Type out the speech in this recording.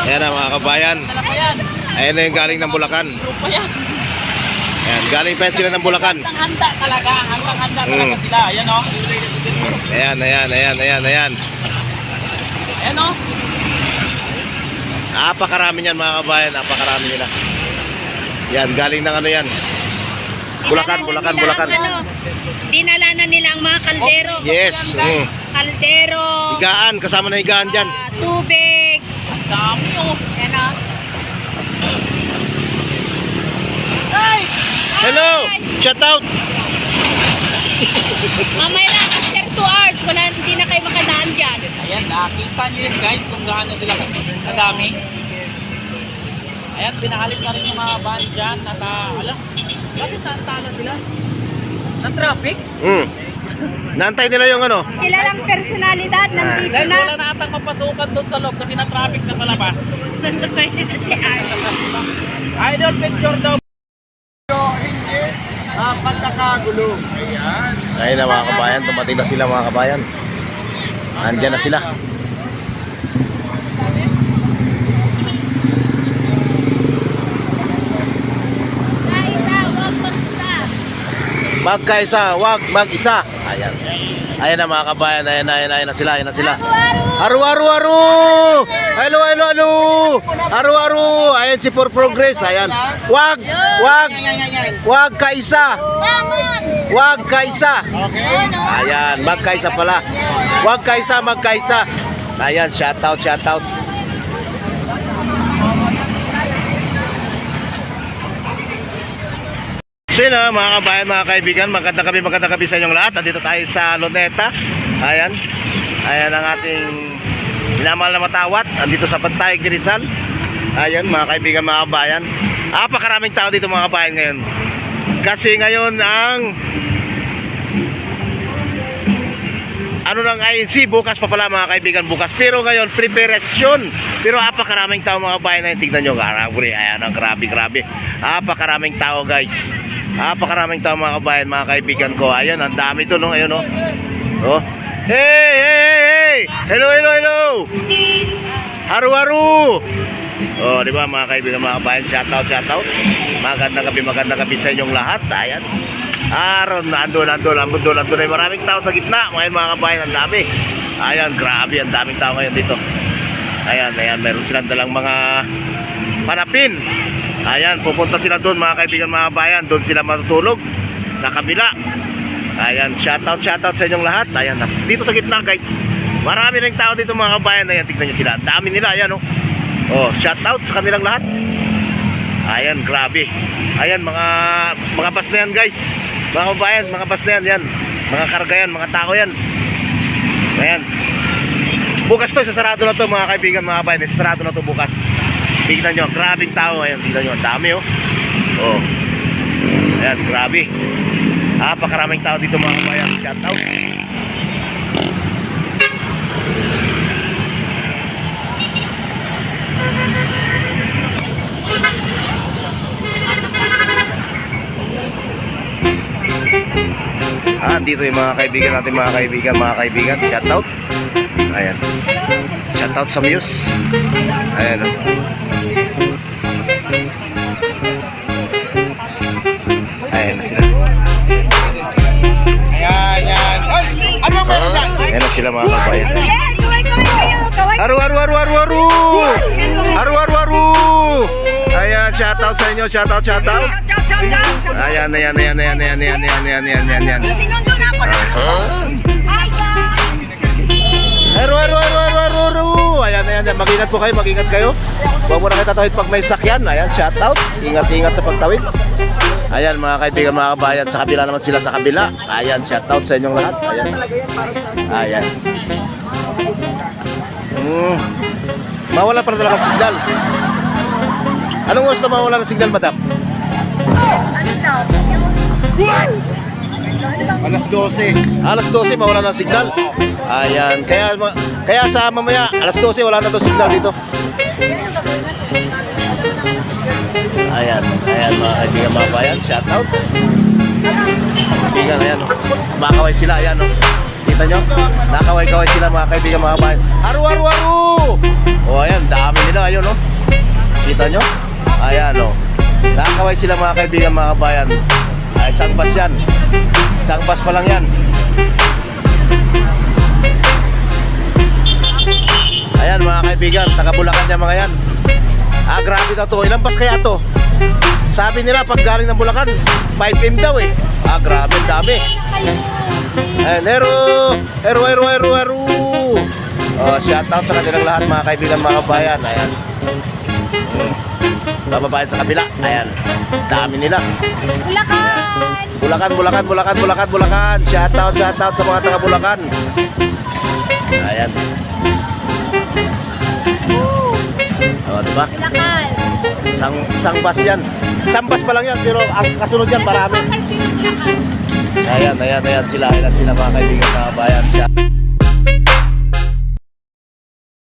Ayan na mga kabayan. Ayan na yung galing ng Bulacan. Ayan, galing pa sila ng Bulacan. Handang-handa talaga. Handang-handa talaga Mm. sila. Ayan o. Ayan, ayan, ayan, ayan, ayan. Ayan o. Napakarami niyan mga kabayan, napakarami nila. Yan, galing ng ano yan. Bulacan, Bulacan, Bulacan. Ano, dinala na nila ang mga kaldero. Yes. Mm. Kaldero. Higaan, kasama na higaan dyan. ah, tubig. Dami o. Yan o. Ay! Hello! Shout out! Mamaya na, after 2 hours, wala, hindi na kayo makadaan dyan. Ayan, nakita nyo yun guys kung gaano sila kadami. Ayan, pinahalis na rin yung mga van dyan at uh, alam, bakit naantala sila? Ng traffic? Mm. Nantay nila yung ano. Kilalang personalidad nandito Guys, wala na. na atang mapasukan doon sa loob kasi na-traffic na sa labas. Pwede na si Arlo. Idol picture daw. hindi ah, pagkakagulo. Ayan. Ayun na mga kabayan, dumating na sila mga kabayan. Andyan na sila. Magkaisa, wag mag-isa. Ayan. Ayan na mga kabayan, ayan na, ayan na, ayan na sila, ayan na sila. Aru, aru, aru! Hello, hello, hello! Aru, aru! Ayan si For Progress, ayan. Wag, wag, wag kaisa. Wag kaisa. Okay. Ayan, magkaisa pala. Wag kaisa, magkaisa. Ayan, shout out, shout out. So yun ah, mga kabayan, mga kaibigan, magandang gabi, magandang gabi sa inyong lahat. Andito tayo sa Luneta. Ayan. Ayan ang ating minamahal na matawat. Andito sa Pantayag de Rizal. Ayan, mga kaibigan, mga kabayan. Apakaraming tao dito mga kabayan ngayon. Kasi ngayon ang ano ng INC, bukas pa pala mga kaibigan, bukas. Pero ngayon, preparation. Pero apakaraming tao mga bayan na. Tignan nyo, grabe, ayan, ang grabe, grabe. Apakaraming tao guys. Apakaraming tao mga kabayan, mga kaibigan ko. Ayan, ang dami to, no? Ayun, no? Oh. Hey, hey, hey, hey! Hello, hello, hello! Haru-haru! Oh, di ba mga kaibigan, mga kabayan, shout out, shout out. Magandang gabi, magandang gabi sa inyong lahat. Ayan. Aron, nandun, nandun, nandun, nandun, nandun. Maraming tao sa gitna. Ngayon mga kabayan, ang dami. Ayan, grabe, ang daming tao ngayon dito. Ayan, ayan, meron silang dalang mga panapin. Ayan, pupunta sila doon mga kaibigan, mga bayan. Doon sila matutulog sa kabila. Ayan, shout out, shout out sa inyong lahat. Ayan, dito sa gitna guys. Marami ring tao dito mga kabayan. Ayan, tignan nyo sila. Dami nila, ayan oh. Oh, shout out sa kanilang lahat. Ayan, grabe. Ayan, mga mga bus na yan, guys. Mga kabayan, mga bus na yan, yan. Mga karga yan, mga tao yan. Ayan. Bukas to, sasarado na to, mga kaibigan, mga kabayan. Sasarado na to bukas. Tignan nyo, grabing tao. Ayan, tignan nyo, ang dami, oh. Oh. Ayan, grabe. Napakaraming tao dito, mga kabayan. Shout out. Ah, dito yung mga kaibigan natin, mga kaibigan, mga kaibigan. Shout out. Ayan. Shout out sa Muse. Ayan. oh. Ayan na sila. Ayan, yan. Ay, ano meron dyan? Ayan na sila mga kabayan. Aru, aru, aru, aru, aru! Aru, aru, aru! Ayan, shout out sa inyo, shout out, shout out. Ayan, ayan, ayan, ayan, ayan, ayan, ayan, ayan, ayan, ayan, ayan. Sinundo na ako na. Aru, aru, aru! Ayan, ayan, ayan. Mag-ingat po kayo, mag-ingat kayo. Huwag mo na kayo tatawid pag may sakyan. Ayan, shout out. Ingat, ingat sa pagtawid. Ayan, mga kaibigan, mga kabayan. Sa kabila naman sila sa kabila. Ayan, shout out sa inyong lahat. Ayan. Ayan. Hmm. Mawala pa na talaga signal. Anong gusto mawala ng signal, madam? Ano daw? Alas 12. Alas 12 mawala ng signal. Ayan, kaya kaya sa mamaya alas 12 wala na 'tong signal dito. Ayan, ayan mga kaibigan mga bayan, shout out. Kaibigan, ayan, oh. makaway sila, ayan, oh. Kita nyo? Nakaway-kaway sila mga kaibigan mga bayan. Aru, aru, aru! O, ayan, dami nila, ayun no. Kita nyo? Ayan o. Nakakaway sila mga kaibigan, mga kabayan. Ay, isang bus yan. Isang bus pa lang yan. Ayan mga kaibigan, taga Bulacan yan mga yan. Ah, grabe na to. Ilang bus kaya to? Sabi nila, pag galing ng Bulacan, 5M daw eh. Ah, grabe, dami. Ayan, hero! Hero, hero, hero, hero! Oh, shout out sa kanilang lahat mga kaibigan, mga kabayan. Ayan. Bababayan sa kabila. Ayan. Dami nila. Bulacan! Bulacan, Bulacan, Bulacan, Bulacan, Bulacan. Shout out, shout out sa mga taga Bulacan. Ayan. Woo! Oh, diba? Bulacan! Isang, isang bus yan. Isang bus pa lang yan, pero ang kasunod yan, marami. Ayan, ayan, ayan sila. Ayan sila mga kaibigan, mga kabayan. Shout